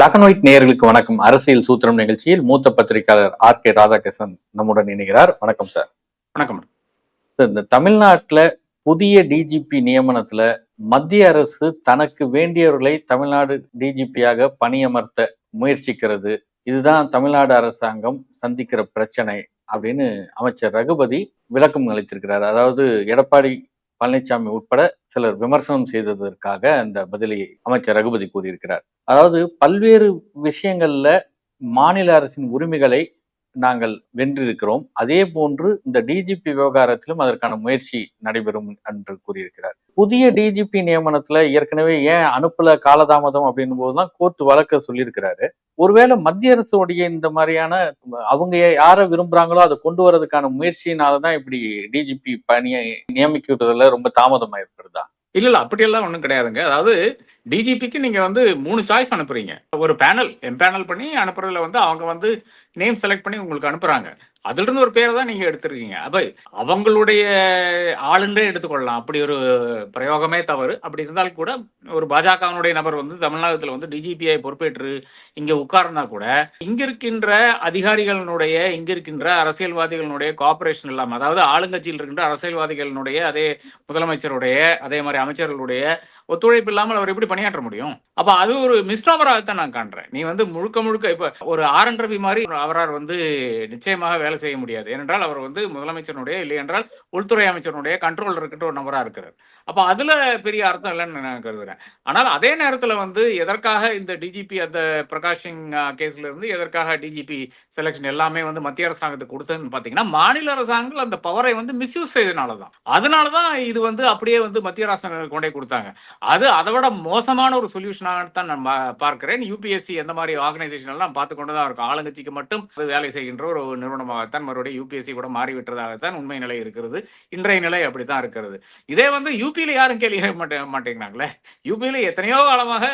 Black and white நேயர்களுக்கு வணக்கம். அரசியல் சூத்திரம் நிகழ்ச்சியில் மூத்த பத்திரிகையாளர் ஆர் கே ராதாகிருஷ்ணன் நம்முடன் இணைகிறார். வணக்கம் சார். வணக்கம். இந்த தமிழ்நாட்டுல புதிய டிஜிபி நியமனத்துல மத்திய அரசு தனக்கு வேண்டியவர்களை தமிழ்நாடு டிஜிபியாக பணியமர்த்த முயற்சிக்கிறது. இதுதான் தமிழ்நாடு அரசாங்கம் சந்திக்கிற பிரச்சனை அப்படின்னு அமைச்சர் ரகுபதி விளக்கம் அளித்திருக்கிறார். அதாவது எடப்பாடி பழனிசாமி உட்பட சிலர் விமர்சனம் செய்ததற்காக அந்த பதிலை அமைச்சர் ரகுபதி கூறியிருக்கிறார். அதாவது பல்வேறு விஷயங்கள்ல மாநில அரசின் உரிமைகளை நாங்கள் வென்றிருக்கிறோம். அதே போன்று இந்த டிஜிபி விவகாரத்திலும் அதற்கான முயற்சி நடைபெறும் என்று கூறியிருக்கிறார். புதிய டிஜிபி நியமனத்துல ஏற்கனவே ஏன் அனுப்பல காலதாமதம் அப்படின்னும் போதுதான் கோர்ட் வழக்க சொல்லியிருக்கிறாரு. ஒருவேளை மத்திய அரசுடைய இந்த மாதிரியான அவங்க யாரை விரும்புறாங்களோ அதை கொண்டு வரதுக்கான முயற்சியினாலதான் இப்படி டிஜிபி பணியை நியமிக்கிறதுல ரொம்ப தாமதமா இருக்கிறதா இல்ல இல்ல அப்படியெல்லாம் ஒன்றும் கிடையாதுங்க. அதாவது டிஜிபிக்கு நீங்க வந்து மூணு சாய்ஸ் அனுப்புறீங்க. ஒரு பேனல் எம்பேனல் பண்ணி அனுப்புறதுல வந்து அவங்க வந்து நேம் செலக்ட் பண்ணி உங்களுக்கு அனுப்புறாங்க. அதுல இருந்து ஒரு பேரை தான் நீங்க எடுத்திருக்கீங்க. அப்ப அவங்களுடைய ஆளுன்றே எடுத்துக்கொள்ளலாம். அப்படி ஒரு பிரயோகமே தவறு. அப்படி இருந்தால் கூட ஒரு பாஜகவினுடைய நபர் வந்து தமிழ்நாட்டில் வந்து டிஜிபிஐ பொறுப்பேற்று இங்க உட்கார்ந்தா கூட இங்க இருக்கின்ற அதிகாரிகளினுடைய இங்க இருக்கின்ற அரசியல்வாதிகளினுடைய கோஆபரேஷன் இல்லாமல் அதாவது ஆளுங்கட்சியில் இருக்கின்ற அரசியல்வாதிகளினுடைய அதே முதலமைச்சருடைய அதே மாதிரி அமைச்சர்களுடைய ஒத்துழைப்பு இல்லாமல் அவர் எப்படி பணியாற்ற முடியும்? அப்ப அது ஒரு மிஸ்டாமராகத்தான் நான் காண்றேன். நீ வந்து முழுக்க முழுக்க இப்ப ஒரு ஆர் என் ரவி மாதிரி அவரால் வந்து நிச்சயமாக வேலை செய்ய முடியாது. ஏனென்றால் அவர் வந்து முதலமைச்சருடைய இல்லை என்றால் உள்துறை அமைச்சருடைய கண்ட்ரோல் இருக்கின்ற ஒரு நபராக இருக்கிறார். அப்ப அதுல பெரிய அர்த்தம் இல்லைன்னு நான் கருதுறேன். ஆனால் அதே நேரத்துல வந்து எதற்காக இந்த டிஜிபி அந்த பிரகாஷ் சிங் கேஸ்ல இருந்து எதற்காக டிஜிபி செலெக்ஷன் எல்லாமே வந்து மத்திய அரசாங்கத்துக்கு கொடுத்ததுன்னு பாத்தீங்கன்னா மாநில அரசாங்கங்கள் அந்த பவரை வந்து மிஸ்யூஸ் செய்தனாலதான் அதனாலதான் இது வந்து அப்படியே வந்து மத்திய அரசாங்கம் கொண்டே கொடுத்தாங்க. அது அதை விட மோசமான ஒரு சொல்யூஷனாகத்தான் நான் பார்க்கிறேன். யூபிஎஸ்சி எந்த மாதிரி ஆர்கனைசேஷன் எல்லாம் பார்த்து கொண்டு தான் இருக்கும். ஆளுங்கட்சிக்கு மட்டும் அது வேலை செய்கின்ற ஒரு நிறுவனமாகத்தான் மறுபடியும் யூபிஎஸ்சி கூட மாறிவிட்டதாகத்தான் உண்மை நிலை இருக்கிறது. இன்றைய நிலை அப்படித்தான் இருக்கிறது. இதே வந்து யூபியில யாரும் கேள்வி மாட்டே மாட்டேங்கிறாங்களே? யூபியில எத்தனையோ காலமாக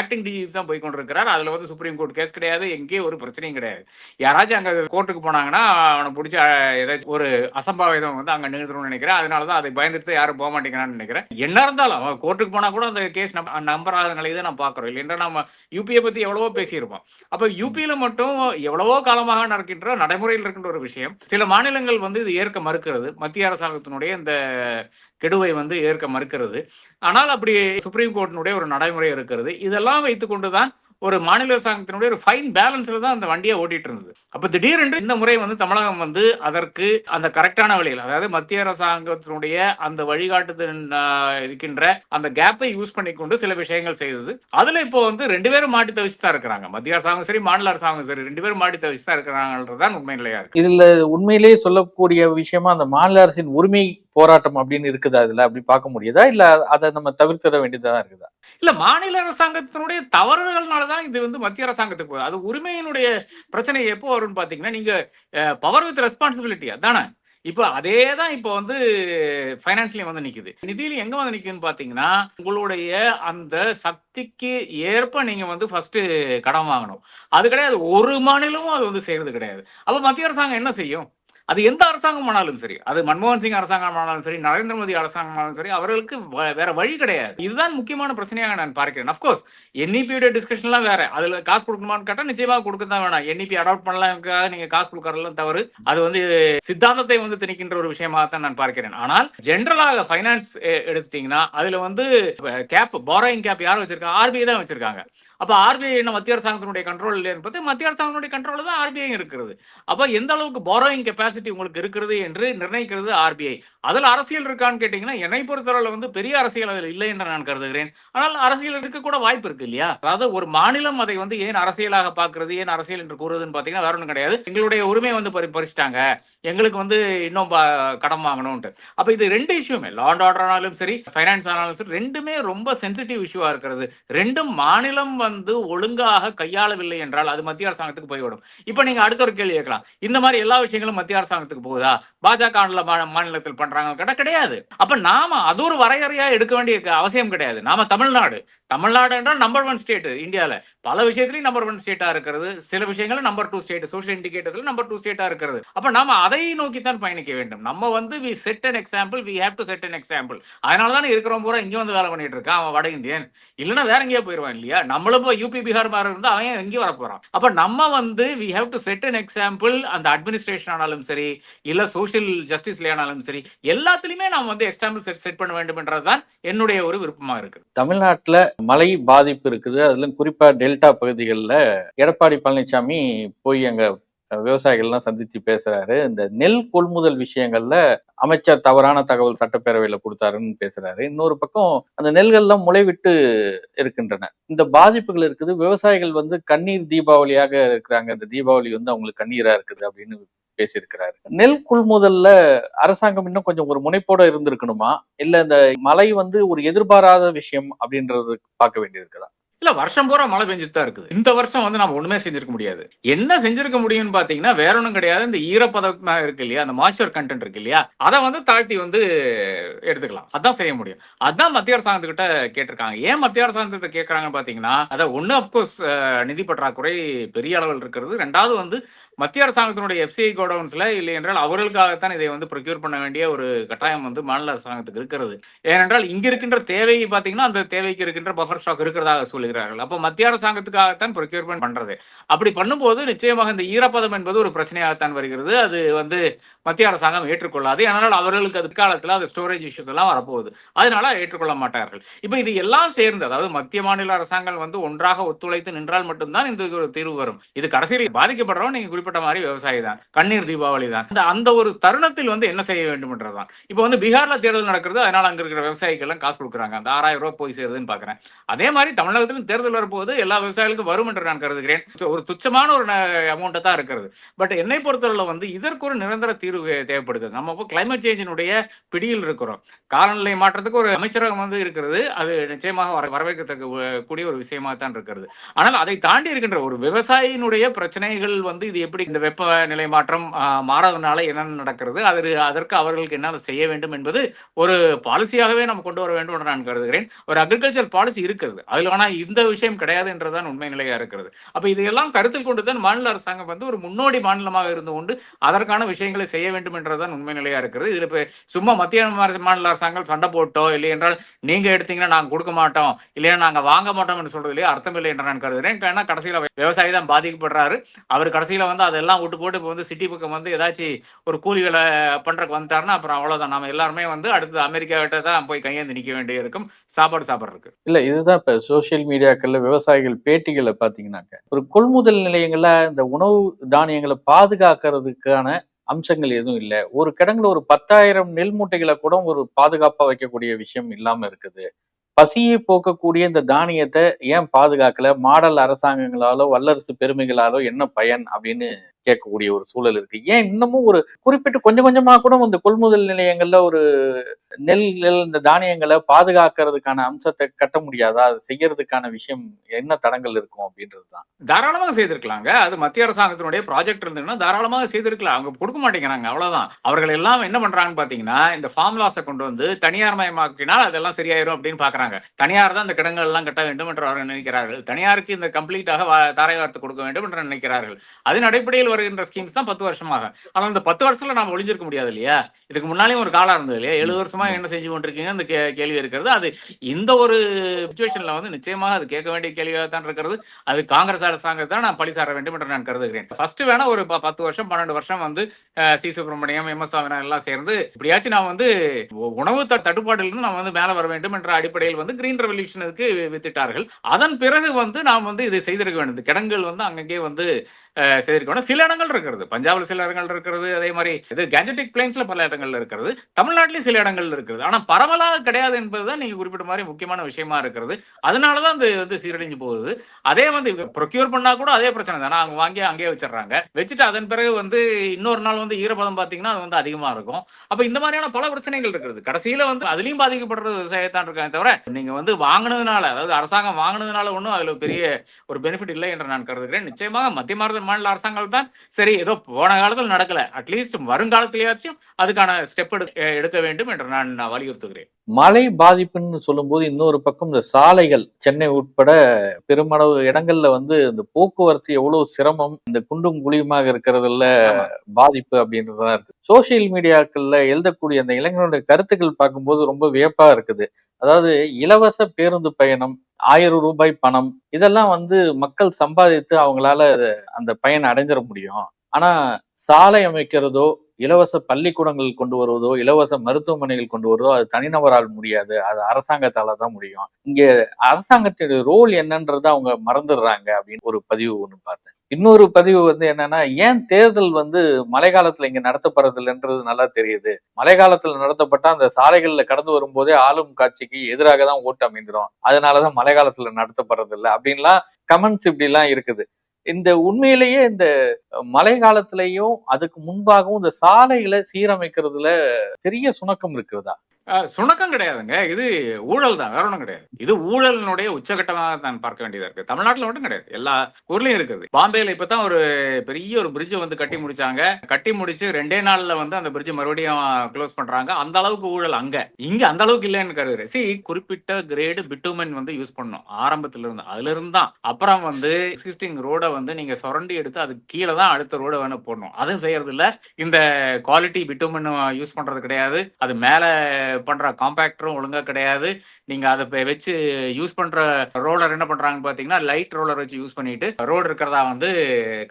ஆக்டிங் டிஜி தான் போய் கொண்டிருக்கிறார். அதுல வந்து சுப்ரீம் கோர்ட் கேஸ் கிடையாது. எங்கேயும் ஒரு பிரச்சனையும் கிடையாது. யாராச்சும் அங்க கோர்ட்டுக்கு போனாங்கன்னா அவனை பிடிச்ச ஏதாச்சும் ஒரு அசம்பாவிதம் வந்து அங்க நிறுத்தணும்னு நினைக்கிறேன். அதனால தான் அதை பயந்துட்டு யாரும் போக மாட்டேங்கிறான்னு நினைக்கிறேன். என்ன இருந்தாலும் அவன் கோர்ட்டுக்கு போனா கூட அந்த கேஸ் நம்பர் ஆகாத நிலையை தான் நம்ம பாக்குறோம். இல்லைன்னா நம்ம யூபியை பத்தி எவ்வளவோ பேசியிருப்போம். அப்ப யூபியில மட்டும் எவ்வளவோ காலமாக நடக்கின்ற நடைமுறையில் இருக்கின்ற ஒரு விஷயம் சில மாநிலங்கள் வந்து இது ஏற்க மறுக்கிறது. மத்திய அரசாங்கத்தினுடைய இந்த கெடுவை வந்து ஏற்க மறுக்கிறது. ஆனால் அப்படி சுப்ரீம் கோர்ட்டினுடைய ஒரு நடைமுறை இருக்கிறது. இதெல்லாம் வைத்துக்கொண்டுதான் ஒரு மாநில அரசாங்கத்தினுடைய ஒரு ஃபைன் பேலன்ஸ்ல தான் அந்த வண்டியை ஓட்டிட்டு இருந்தது. அப்ப திடீரென்று இந்த முறை வந்து தமிழகம் வந்து அதற்கு அந்த கரெக்டான வழியில் அதாவது மத்திய அரசாங்கத்தினுடைய அந்த வழிகாட்டுதல் இருக்கின்ற அந்த கேப்பை யூஸ் பண்ணிக்கொண்டு சில விஷயங்கள் செய்தது. அதுல இப்போ வந்து ரெண்டு பேரும் மாட்டி தவிச்சு தான் இருக்கிறாங்க. மத்திய அரசாங்கம் சரி மாநில அரசாங்கம் சரி ரெண்டு பேரும் மாட்டி தவிச்சு தான் இருக்கிறாங்கன்றதுதான் உண்மை நிலையா இருக்கு. இதுல உண்மையிலேயே சொல்லக்கூடிய விஷயமா அந்த மாநில அரசின் உரிமை போராட்டம் அப்படின்னு இருக்குதா இதுல? அப்படி பார்க்க முடியுதா? இல்ல அதை நம்ம தவிர்த்திட வேண்டியதா இருக்குதா? இல்ல மாநில அரசாங்கத்தினுடைய தவறுகள்னாலதான் இது வந்து மத்திய அரசாங்கத்துக்கு போகுது. அது உரிமையினுடைய பிரச்சனை எப்போ வரும்னு பாத்தீங்கன்னா நீங்க பவர் வித் ரெஸ்பான்சிபிலிட்டி அதானே? இப்போ அதே தான் இப்போ வந்து ஃபைனான்ஸ்லயும் வந்து நிக்குது. நிதியில எங்க வந்து நிக்குதுன்னு பாத்தீங்கன்னா உங்களுடைய அந்த சக்திக்கு ஏற்ப நீங்க வந்து ஃபர்ஸ்ட் கடன் வாங்கணும். அது கிடையாது. ஒரு மாநிலமும் அது வந்து செய்யறது கிடையாது. அப்ப மத்திய அரசாங்கம் என்ன செய்யும்? அது எந்த அரசாங்கம் ஆனாலும் சரி அது மன்மோகன் சிங் அரசாங்கம் ஆனாலும் சரி நரேந்திர மோடி அரசாங்கம் ஆனாலும் சரி அவர்களுக்கு வேற வழி கிடையாது. இதுதான் முக்கியமான பிரச்சனையாக நான் பார்க்கிறேன். அப்கோர்ஸ் என்இபியோட டிஸ்கஷன்லாம் வேற. அதுல காசு கொடுக்கணுமான்னு கேட்டா நிச்சயமா கொடுக்க தான் வேணாம் என்இபி அடாப்ட் பண்ணலாம் நீங்க காசு கொடுக்கறதெல்லாம் தவறு. அது வந்து சித்தாந்தத்தை வந்து திணிக்கின்ற ஒரு விஷயமாக தான் நான் பார்க்கிறேன். ஆனால் ஜென்ரலாக ஃபைனான்ஸ் எடுத்துட்டீங்கன்னா அதுல வந்து கேப் பாரோயிங் கேப் யார் வச்சிருக்காங்க ஆர்பிஐ தான் வச்சிருக்காங்க. அப்போ ஆர்பிஐ என்ன மத்திய அரசாங்கத்தினுடைய கண்ட்ரோல் இல்லையா பார்த்து மத்திய அரசாங்கத்தினுடைய கண்ட்ரோல் தான் ஆர்பிஐ இருக்கிறது. அப்போ எந்த அளவுக்கு பாரோயிங் கெப்பாசிட்டி உங்களுக்கு இருக்கிறது என்று நிர்ணயிக்கிறது ஆர்பிஐ அதில் அரசியல் இருக்கான்னு கேட்டிங்கன்னா என்னை பொறுத்தவரை வந்து பெரிய அரசியல் அதில் இல்லை என்று நான் கருதுகிறேன். ஆனால் அரசியல் இருக்க கூட வாய்ப்பு இருக்கு இல்லையா? அதாவது ஒரு மாநிலம் அதை வந்து ஏன் அரசியலாக பார்க்கறது ஏன் அரசியல் என்று கூறுறதுன்னு பார்த்தீங்கன்னா வேற ஒன்றும் கிடையாது. எங்களுடைய உரிமை வந்து பறி பறிச்சிட்டாங்க. எங்களுக்கு வந்து இன்னும் கடன் வாங்கணும்ட்டு அப்போ இது ரெண்டு இஷ்யூமே லா அண்ட் ஆர்டர் ஆனாலும் சரி ஃபைனான்ஸ் ஆனாலும் சரி ரெண்டுமே ரொம்ப சென்சிட்டிவ் இஷ்யூவாக இருக்கிறது. ரெண்டும் மாநிலம் வந்து ஒழுங்காக கையாளவில்லை என்றால் அது மத்திய அரசாங்கத்துக்கு போய்விடும். இப்ப நீங்க அடுத்த ஒரு கேள்வி கேட்கலாம். இந்த மாதிரி எல்லா விஷயங்களும் மத்திய அரசாங்கத்துக்கு போகுதா? பாஜக மாநிலத்தில் பண்றாங்க கேட்டா கிடையாது. அப்ப நாம அது ஒரு வரையறையா எடுக்க வேண்டிய அவசியம் கிடையாது. நாம தமிழ்நாடு. தமிழ்நாடு என்றால் நம்பர் ஒன் ஸ்டேட் இந்தியாவில் பல விஷயத்திலையும் நம்பர் ஒன் ஸ்டேட்டா இருக்கிறது. சில விஷயங்களும் நம்பர் டூ ஸ்டேட் சோஷியல் இண்டிகேட்டர்ஸ்ல நம்பர் டூ ஸ்டேட்டா இருக்கிறது. அப்ப நாம அதை நோக்கித்தான் பயணிக்க வேண்டும். நம்ம வந்து we set an example we have to set an example அதனால தான் இருக்கிறவங்க பூரா இங்க வந்து வேலை பண்ணிட்டு இருக்கான் அவன் வட இந்தியன். இல்லைன்னா வேற எங்கேயோ போயிடுவான் இல்லையா? நம்மளும் இப்போ யூபி பீகார் மாதிரி இருந்தா அவன் எங்கேயும் வர போறான். அப்ப நம்ம வந்து we have to set an example அந்த அட்மினிஸ்ட்ரேஷன் ஆனாலும் சரி இல்ல சோஷியல் ஜஸ்டிஸ்ல ஆனாலும் சரி எல்லாத்துலயுமே நாம் வந்து எக்ஸாம்பிள் செட் செட் பண்ண வேண்டும் என்றதுதான் என்னுடைய ஒரு விருப்பமா இருக்கு தமிழ்நாட்டுல மழை பாதிப்பு இருக்குது. அதுல குறிப்பா டெல்டா பகுதிகளில் எடப்பாடி பழனிசாமி போய் அங்க விவசாயிகள்லாம் சந்திச்சு பேசுறாரு. இந்த நெல் கொள்முதல் விஷயங்கள்ல அமைச்சர் தவறான தகவல் சட்டப்பேரவையில கொடுத்தாருன்னு பேசுறாரு. இன்னொரு பக்கம் அந்த நெல்கள்லாம் முளைவிட்டு இருக்கின்றன. இந்த பாதிப்புகள் இருக்குது. விவசாயிகள் வந்து கண்ணீர் தீபாவளியாக இருக்கிறாங்க. இந்த தீபாவளி வந்து அவங்களுக்கு கண்ணீரா இருக்குது அப்படின்னு பேசியிருக்கிறாரு. நெல் கொள்முதல்ல அரசாங்கம் இன்னும் கொஞ்சம் ஒரு முனைப்போட இருந்திருக்கணுமா? இல்ல இந்த மழை வந்து ஒரு எதிர்பாராத விஷயம் அப்படின்றது பார்க்க வேண்டியிருக்கலாம் இல்ல வருஷம் பூரா மழை பெஞ்சிட்டு தான் இருக்குது. இந்த வருஷம் வந்து நம்ம ஒண்ணுமே செஞ்சிருக்க முடியாது. என்ன செஞ்சிருக்க முடியும்னு பாத்தீங்கன்னா வேற ஒன்றும் கிடையாது. இந்த ஈரப்பதமா இருக்கு இல்லையா அந்த மாய்ச்சர் கண்டென்ட் இருக்கு இல்லையா அதை வந்து தாழ்த்தி வந்து எடுத்துக்கலாம். அதான் செய்ய முடியும். அதான் மத்திய அரசாங்கத்துக்கிட்ட கேட்டிருக்காங்க. ஏன் மத்திய அரசாங்கத்திட்ட கேட்கறாங்கன்னு பாத்தீங்கன்னா அதை ஒன்னு அப்கோர்ஸ் நிதி பற்றாக்குறை பெரிய அளவில் இருக்கிறது. ரெண்டாவது வந்து மத்திய அரசாங்கத்தினுடைய எஃப்சிஐ கோடவுன்ஸ்ல இல்லை என்றால் அவர்களுக்காகத்தான் இதை வந்து ப்ரொக்யூர் பண்ண வேண்டிய ஒரு கட்டாயம் வந்து மாநில அரசாங்கத்துக்கு இருக்கிறது. ஏனென்றால் இங்க இருக்கின்ற தேவை பாத்தீங்கன்னா அந்த தேவைக்கு இருக்கின்ற பஃபர் ஸ்டாக் இருக்கிறதாக சொல்லுகிறார்கள் அப்ப மத்திய அரசாங்கத்துக்காகத்தான் ப்ரொக்யூர்மெண்ட் பண்றது. அப்படி பண்ணும்போது நிச்சயமாக இந்த ஈரப்பதம் என்பது ஒரு பிரச்சனையாகத்தான் வருகிறது. அது வந்து மத்திய அரசாங்கம் ஏற்றுக்கொள்ளாது. ஏனால் அவர்களுக்கு அது காலத்தில் அது ஸ்டோரேஜ் இஷ்யூஸ் எல்லாம் வரப்போகுது. அதனால ஏற்றுக்கொள்ள மாட்டார்கள். இப்போ இது எல்லாம் சேர்ந்து அதாவது மத்திய மாநில அரசாங்கம் வந்து ஒன்றாக ஒத்துழைத்து நின்றால் மட்டும்தான் இந்த ஒரு தீர்வு வரும். இது கடைசியில் பாதிக்கப்படுறவன் நீங்க குறிப்பிட்ட மாதிரி விவசாயி தான். கண்ணீர் தீபாவளி தான். அந்த ஒரு தருணத்தில் வந்து என்ன செய்ய வேண்டும் இப்போ வந்து பீகார்ல தேர்தல் நடக்கிறது அதனால அங்க இருக்கிற விவசாயிகள் எல்லாம் காசு கொடுக்குறாங்க. அந்த ஆறாயிரம் ரூபாய் போய் சேருதுன்னு பாக்குறேன். அதே மாதிரி தமிழகத்திலும் தேர்தல் வரும்போது எல்லா விவசாயிகளுக்கும் வரும் என்று நான் கருதுகிறேன். ஒரு துச்சமான ஒரு அமௌண்ட்டை தான் இருக்கிறது. பட் என்னை பொறுத்தவரை வந்து இதற்கு ஒரு நிரந்தர தீர்வு தேவைப்படுது நம்ம இப்போ கிளைமேட் சேஞ்சினுடைய பிடியில் இருக்கிறோம். காலநிலை மாற்றத்துக்கு ஒரு அமைச்சரகம் வந்து இருக்கிறது. அது நிச்சயமாக வர வரவேற்கத்தக்க கூடிய ஒரு விஷயமா தான் இருக்கிறது. ஆனால் அதை தாண்டி இருக்கின்ற ஒரு விவசாயினுடைய பிரச்சனைகள் வந்து இது எப்படி எப்படி இந்த வெப்ப நிலை மாற்றம் மாறதுனால என்னென்ன நடக்கிறது அது அதற்கு அவர்களுக்கு என்ன செய்ய வேண்டும் என்பது ஒரு பாலிசியாகவே நம்ம கொண்டு வர வேண்டும் என்று நான் கருதுகிறேன். ஒரு அக்ரிகல்ச்சர் பாலிசி இருக்கிறது. அதில் ஆனால் இந்த விஷயம் கிடையாது என்றுதான் உண்மை நிலையா இருக்கிறது. அப்ப இதையெல்லாம் கருத்தில் கொண்டு தான் மாநில அரசாங்கம் வந்து ஒரு முன்னோடி மாநிலமாக இருந்து கொண்டு அதற்கான விஷயங்களை செய்ய வேண்டும் என்றதான் உண்மை நிலையா இருக்கிறது. இதுல இப்போ சும்மா மத்திய மாநில- அரசாங்கம் சண்டை போட்டோ இல்லை என்றால் நீங்க எடுத்தீங்கன்னா நாங்கள் கொடுக்க மாட்டோம் இல்லையா நாங்கள் வாங்க மாட்டோம் என்று சொல்றதுலயே அர்த்தம் இல்லை என்று நான் கருதுகிறேன். ஏன்னா கடைசியில் விவசாயி தான் பாதிக்கப்படுறாரு. அவர் கடைசியில் வந்து அதெல்லாம் விட்டு போட்டு இப்போ வந்து சிட்டி பக்கம் வந்து ஏதாச்சும் ஒரு கூலி வேலை பண்றதுக்கு வந்துட்டாருன்னா அப்புறம் அவ்வளோதான் நாம எல்லாருமே வந்து அடுத்து அமெரிக்காவிட்ட தான் போய் கையேந்து நிக்க வேண்டிய இருக்கும் சாப்பாடு சாப்பிட்றதுக்கு. இல்ல இதுதான் இப்போ சோசியல் மீடியாக்கள்ல விவசாயிகள் பேட்டிகளை பார்த்தீங்கன்னாக்க ஒரு கொள்முதல் நிலையங்கள்ல இந்த உணவு தானியங்களை பாதுகாக்கிறதுக்கான அம்சங்கள் எதுவும் இல்லை. ஒரு கிடங்குல ஒரு பத்தாயிரம் நெல் மூட்டைகளை கூட ஒரு பாதுகாப்பா வைக்கக்கூடிய விஷயம் இல்லாம இருக்குது. பசியை போக்கக்கூடிய இந்த தானியத்தை ஏன் பாதுகாக்கல? மாடல் அரசாங்கங்களாலோ வல்லரசு பெருமைகளாலோ என்ன பயன் அப்படின்னு கேட்கக்கூடிய ஒரு சூழல் இருக்கு. ஏன் இன்னமும் ஒரு குறிப்பிட்டு கொஞ்சம் கொஞ்சமா கூட இந்த கொள்முதல் நிலையங்கள்ல ஒரு நெல் நெல் இந்த தானியங்களை பாதுகாக்கிறதுக்கான அம்சத்தை கட்ட முடியாதா? அது செய்யறதுக்கான விஷயம் என்ன தடங்கள் இருக்கும் அப்படின்றது தான் தாராளமாக செய்திருக்கலாங்க. அது மத்திய அரசாங்கத்தினுடைய ப்ராஜெக்ட் இருந்ததுன்னா தாராளமாக செய்திருக்கலாம். அவங்க கொடுக்க மாட்டேங்கிறாங்க. அவ்வளவுதான். அவர்கள் எல்லாம் என்ன பண்றாங்கன்னு பாத்தீங்கன்னா இந்த ஃபார்ம் லாஸை கொண்டு வந்து தனியார் மயமாக்கினால் அதெல்லாம் சரியாயிரும் அப்படின்னு பாக்குறாங்க தனியார் தான் இந்த கிடங்கள் எல்லாம் கட்ட வேண்டும் என்று அவர்கள் நினைக்கிறார்கள். தனியாருக்கு இந்த கம்ப்ளீட்டாக வா- தாரை வார்த்தை கொடுக்க வேண்டும் என்று நினைக்கிறார்கள். அதன் அடிப்படையில் வருகின்ற ஸ்கீம்ஸ் தான் பத்து வருஷமாக. ஆனால் இந்த பத்து வருஷத்துல நாம ஒளிஞ்சிருக்க முடியாது இல்லையா? இதுக்கு முன்னாலேயும் ஒரு காலம் இருந்தது இல்லையா? எழுபது வருஷமா என்ன செஞ்சு கொண்டிருக்கீங்க? இந்த கே- கேள்வி இருக்கிறது. அது இந்த ஒரு சுச்சுவேஷன்ல வந்து நிச்சயமாக அது கேட்க வேண்டிய கேள்வியாக தான் இருக்கிறது. அது காங்கிரஸ் அரசாங்கத்தை நான் பழி சார வேண்டும் என்று நான் கருதுகிறேன். ஃபர்ஸ்ட் வேணா ஒரு பத்து வருஷம் பன்னெண்டு வருஷம் வந்து C. Subramaniam M. S. Swaminathan எல்லாம் சேர்ந்து இப்படியாச்சும் நான் வந்து உணவு தட்டுப்பாட்டிலிருந்து நான் வந்து மேல வர வேண்டும் என்ற அடிப்படையில் வந்து கிரீன் ரெவல்யூஷனுக்கு வித்திட்டார்கள். அதன் பிறகு வந்து நாம் வந்து இதை செய்திருக்க வேண்டும். கிடங்குகள் வந்து அங்கங்கே வந்து செய்திருக்கணும் சில இடங்கள் இருக்கிறது. பஞ்சாப்ல சில இடங்கள் இருக்கிறது. அதே மாதிரி இது கேஞ்சட்டிக் பிளைன்ஸ்ல பல இடங்கள்ல இருக்கிறது. தமிழ்நாட்டிலேயும் சில இடங்கள் இருக்கிறது. ஆனா பரவலாக கிடையாது என்பதுதான் நீங்க குறிப்பிட்ட மாதிரி முக்கியமான விஷயமா இருக்கிறது. அதனாலதான் அது வந்து சீரழிஞ்சு போகுது. அதே வந்து ப்ரொக்யூர் பண்ணா கூட அதே பிரச்சனை தானே. அவங்க வாங்கி அங்கேயே வச்சிடுறாங்க. வச்சுட்டு அதன் பிறகு வந்து இன்னொரு நாள் வந்து ஈரப்பதம் பாத்தீங்கன்னா அது வந்து அதிகமா இருக்கும். அப்ப இந்த மாதிரியான பல பிரச்சனைகள் இருக்கிறது. கடைசியில வந்து அதுலயும் பாதிக்கப்படுறது விவசாயத்தான் இருக்காங்க தவிர நீங்க வந்து வாங்கினதுனால அதாவது அரசாங்கம் வாங்கினதுனால ஒன்றும் அதுல பெரிய ஒரு பெனிஃபிட் இல்லை என்று நான் கருதுகிறேன். நிச்சயமாக மத்திய மாநில மாநில அரசாங்கம் தான். சரி ஏதோ போன காலத்தில் நடக்கல. அட்லீஸ்ட் வருங்காலத்திலேயாச்சும் அதுக்கான ஸ்டெப் எடுக்க வேண்டும் என்று நான் வலியுறுத்துகிறேன். மழை பாதிப்புன்னு சொல்லும்போது இன்னொரு பக்கம் இந்த சாலைகள் சென்னை உட்பட பெருமளவு இடங்கள்ல வந்து இந்த போக்குவரத்து எவ்வளவு சிரமம் இந்த குண்டும் குழியுமாக இருக்கிறதுல. பாதிப்பு அப்படின்றதுதான் இருக்கு. சோசியல் மீடியாக்கள்ல எழுதக்கூடிய அந்த இளைஞர்களுடைய கருத்துக்கள் பார்க்கும்போது ரொம்ப வியப்பா இருக்குது. அதாவது இலவச பேருந்து பயணம் ஆயிரம் ரூபாய் பணம் இதெல்லாம் வந்து மக்கள் சம்பாதித்து அவங்களால அந்த பயன் அடைஞ்சிட முடியும். ஆனா சாலை அமைக்கிறதோ இலவச பள்ளிக்கூடங்கள் கொண்டு வருவதோ இலவச மருத்துவமனைகள் கொண்டு வருவதோ அது தனிநபரால் முடியாது. அது அரசாங்கத்தால தான் முடியும். இங்க அரசாங்கத்தினுடைய ரோல் என்னன்றதை அவங்க மறந்துடுறாங்க அப்படின்னு ஒரு பதிவு ஒண்ணு பார்த்தேன். இன்னொரு பதிவு வந்து என்னன்னா ஏன் தேர்தல் வந்து மழை காலத்துல இங்க நடத்தப்படுறதில்லைன்றது நல்லா தெரியுது. மழை காலத்துல நடத்தப்பட்டா அந்த சாலைகள்ல கடந்து வரும்போதே ஆளும் காட்சிக்கு எதிராக தான் ஓட்டு அமைந்துரும். அதனாலதான் மழை காலத்துல நடத்தப்படுறது இல்லை அப்படின்லாம் கமெண்ட்ஸ் இப்படி எல்லாம் இருக்குது. இந்த உண்மையிலேயே இந்த மழை காலத்திலையும் அதுக்கு முன்பாகவும் இந்த சாலைகளை சீரமைக்கிறதுல பெரிய சுணக்கம் இருக்கிறதா? சுணக்கம் கிடையாதுங்க. இது ஊழல் தான். வேற ஒன்றும் கிடையாது. இது ஊழலினுடைய உச்சகட்டமாக தான் பார்க்க வேண்டியதா இருக்கு. தமிழ்நாட்டில் மட்டும் கிடையாது. எல்லா ஊர்லயும் இருக்குது. பாம்பேல இப்பதான் ஒரு பெரிய ஒரு பிரிட்ஜ் வந்து கட்டி முடிச்சாங்க. கட்டி முடிச்சு ரெண்டே நாள்ல வந்து அந்த பிரிட்ஜ் மறுபடியும் க்ளோஸ் பண்றாங்க. அந்த அளவுக்கு ஊழல் அங்க. இங்க அந்த அளவுக்கு இல்லைன்னு கருது சி குறிப்பிட்ட கிரேடு பிட்டுமன் வந்து யூஸ் பண்ணும் ஆரம்பத்துல இருந்து அதுல இருந்து தான். அப்புறம் வந்து எக்ஸிஸ்டிங் ரோட வந்து நீங்க சுரண்டி எடுத்து அதுக்கு கீழே தான் அடுத்த ரோட வேணும் போடணும். அதுவும் செய்யறது இல்ல இந்த குவாலிட்டி பிட்டுமன் யூஸ் பண்றது கிடையாது. அது மேல பண்ற காம்பேக்டரும் ஒழுங்காக கிடையாது. நீங்கள் அதை வச்சு யூஸ் பண்ணுற ரோலர் என்ன பண்ணுறாங்கன்னு பார்த்தீங்கன்னா லைட் ரோலர் வச்சு யூஸ் பண்ணிட்டு ரோடு இருக்கிறதா வந்து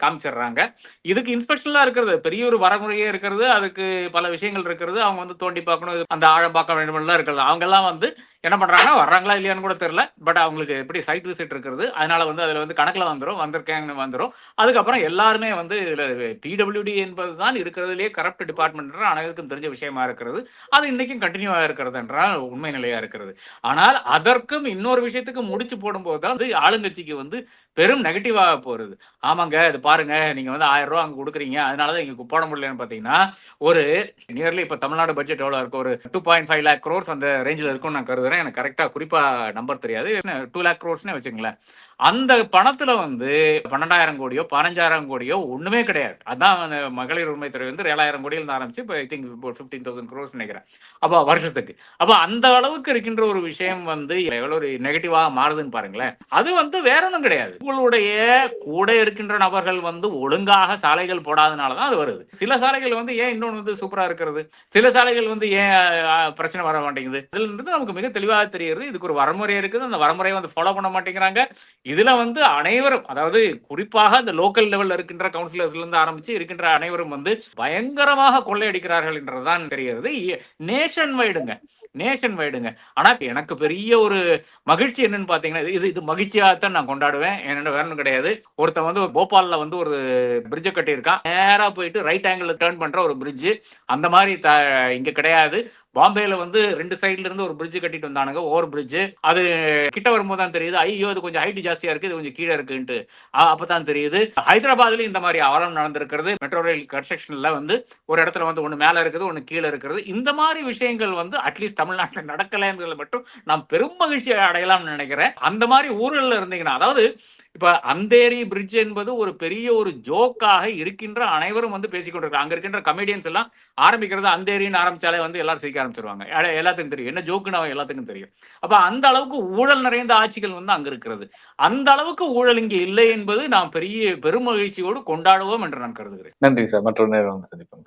காமிச்சிடுறாங்க. இதுக்கு இன்ஸ்பெக்ஷன்லாம் இருக்கிறது. பெரிய ஒரு வரமுறையே இருக்கிறது. அதுக்கு பல விஷயங்கள் இருக்கிறது. அவங்க வந்து தோண்டி பார்க்கணும். அந்த ஆழம் பார்க்க வேண்டும்லாம் இருக்கிறது. அவங்கெல்லாம் வந்து என்ன பண்றாங்கன்னா வர்றாங்களா இல்லையான்னு கூட தெரியல. பட் அவங்களுக்கு எப்படி சைட் விசிட் இருக்கிறது அதனால வந்து அதுல வந்து கணக்குல வந்துடும் வந்திருக்கேன்னு வந்துடும் அதுக்கப்புறம் எல்லாருமே வந்து இதுல பிடபிள்யூடி என்பது தான் இருக்கிறதுலேயே கரப்ட் டிபார்ட்மெண்ட் அனைவருக்கும் தெரிஞ்ச விஷயமா இருக்கிறது. அது இன்னைக்கும் கண்டினியூவா இருக்கிறது என்றால் உண்மை நிலையா இருக்கிறது. ஆனால் அதற்கும் இன்னொரு விஷயத்துக்கு முடிச்சு போடும்போது தான் வந்து ஆளுங்கட்சிக்கு வந்து பெரும் நெகட்டிவாக போகிறது ஆமாங்க இது பாருங்க நீங்கள் வந்து ஆயிரம் ரூபா அங்கே கொடுக்குறீங்க அதனாலதான் இங்கே போட முடியலன்னு பார்த்தீங்கன்னா ஒரு நியர்லி இப்போ தமிழ்நாடு பட்ஜெட் எவ்வளோ இருக்கும் ஒரு two point five lakh crores அந்த ரேஞ்சில் இருக்கும்னு நான் எனக்கு கரெக்டா குறிப்பா நம்பர் தெரியாது. டூ லேக் க்ரோர்ஸ்னே வச்சுங்களேன் அந்த பணத்துல வந்து பன்னெண்டாயிரம் கோடியோ பதினஞ்சாயிரம் கோடியோ ஒண்ணுமே கிடையாது. அதான் அந்த மகளிர் உரிமை துறை வந்து ஏழாயிரம் கோடியில் இருந்து ஆரம்பிச்சு இப்போ ஐ திங்க் இப்போ ஃபிஃப்டீன் தௌசண்ட் க்ரோஸ் நினைக்கிறேன். அப்போ வருஷத்துக்கு. அப்போ அந்த அளவுக்கு இருக்கின்ற ஒரு விஷயம் வந்து எவ்வளவு ஒரு நெகட்டிவாக மாறுதுன்னு பாருங்களேன். அது வந்து வேற ஒன்றும் கிடையாது. உங்களுடைய கூட இருக்கின்ற நபர்கள் வந்து ஒழுங்காக சாலைகள் போடாதனால தான் அது வருது. சில சாலைகள் வந்து ஏன் இன்னொன்று வந்து சூப்பரா இருக்கிறது? சில சாலைகள் வந்து ஏன் பிரச்சனை வர மாட்டேங்குது? இதுல இருந்து நமக்கு மிக தெளிவாக தெரியுது. இதுக்கு ஒரு வரமுறை இருக்குது. அந்த வரமுறையை வந்து ஃபாலோ பண்ண மாட்டேங்கிறாங்க. இதுல வந்து அனைவரும் அதாவது குறிப்பாக அந்த லோக்கல் லெவல்ல இருக்கின்ற கவுன்சிலர்ஸ்ல இருந்து ஆரம்பிச்சு இருக்கின்ற அனைவரும் வந்து பயங்கரமாக கொள்ளையடிக்கிறார்கள் என்றுதான் தெரிகிறது. நேஷன் வைடுங்க நேஷன் வைடுங்க. ஆனா எனக்கு பெரிய ஒரு மகிழ்ச்சி என்னன்னு பாத்தீங்கன்னா இது இது மகிழ்ச்சியாகத்தான் நான் கொண்டாடுவேன். என்னோட வேணும் கிடையாது. ஒருத்தன் வந்து போபால்ல வந்து ஒரு பிரிட்ஜை கட்டியிருக்கான். நேரா போயிட்டு ரைட் ஆங்கிள் டேர்ன் பண்ற ஒரு பிரிட்ஜ் அந்த மாதிரி த இங்க கிடையாது. பாம்பேல வந்து ரெண்டு சைடுல இருந்து ஒரு பிரிட்ஜ் கட்டிட்டு வந்தானுங்க. ஓவர் பிரிட்ஜ் அது கிட்ட வரும்போது தான் தெரியுது. ஐயோ அது கொஞ்சம் ஹைட் ஜாஸ்தியா இருக்கு இது கொஞ்சம் கீழே இருக்குன்ட்டு. அப்பதான் தெரியுது. ஹைதராபாத்லயும் இந்த மாதிரி அவலம் நடந்திருக்கிறது. மெட்ரோ ரயில் கன்ஸ்ட்ரக்ஷன்ல வந்து ஒரு இடத்துல வந்து ஒன்று மேல இருக்குது ஒன்று கீழே இருக்கிறது இந்த மாதிரி விஷயங்கள் வந்து அட்லீஸ்ட் தமிழ்நாட்டில் நடக்கலைங்கிறத மட்டும் நான் பெரும் மகிழ்ச்சி அடையலாம்னு நினைக்கிறேன். அந்த மாதிரி ஊர்களில் இருந்தீங்கன்னா அதாவது இப்ப அந்தேரி பிரிட்ஜ் என்பது ஒரு பெரிய ஒரு ஜோக்காக இருக்கின்ற அனைவரும் வந்து பேசிக்கொண்டிருக்காங்க அங்க இருக்கின்ற கமெடியன்ஸ் எல்லாம் ஆரம்பிக்கிறது அந்தேரின்னு ஆரம்பிச்சாலே வந்து எல்லாரும் சிரிக்க ஆரம்பிச்சிருவாங்க. எல்லாத்துக்கும் தெரியும். என்ன ஜோக்குன்னு எல்லாத்துக்கும் தெரியும். அப்ப அந்த அளவுக்கு ஊழல் நிறைந்த ஆட்சிகள் வந்து அங்க இருக்கிறது. அந்த அளவுக்கு ஊழல் இங்கே இல்லை என்பது நாம் பெரிய பெருமகிழ்ச்சியோடு கொண்டாடுவோம் என்று நான் கருதுகிறேன். நன்றி சார். மற்றொரு நேரம் சந்திப்போம்.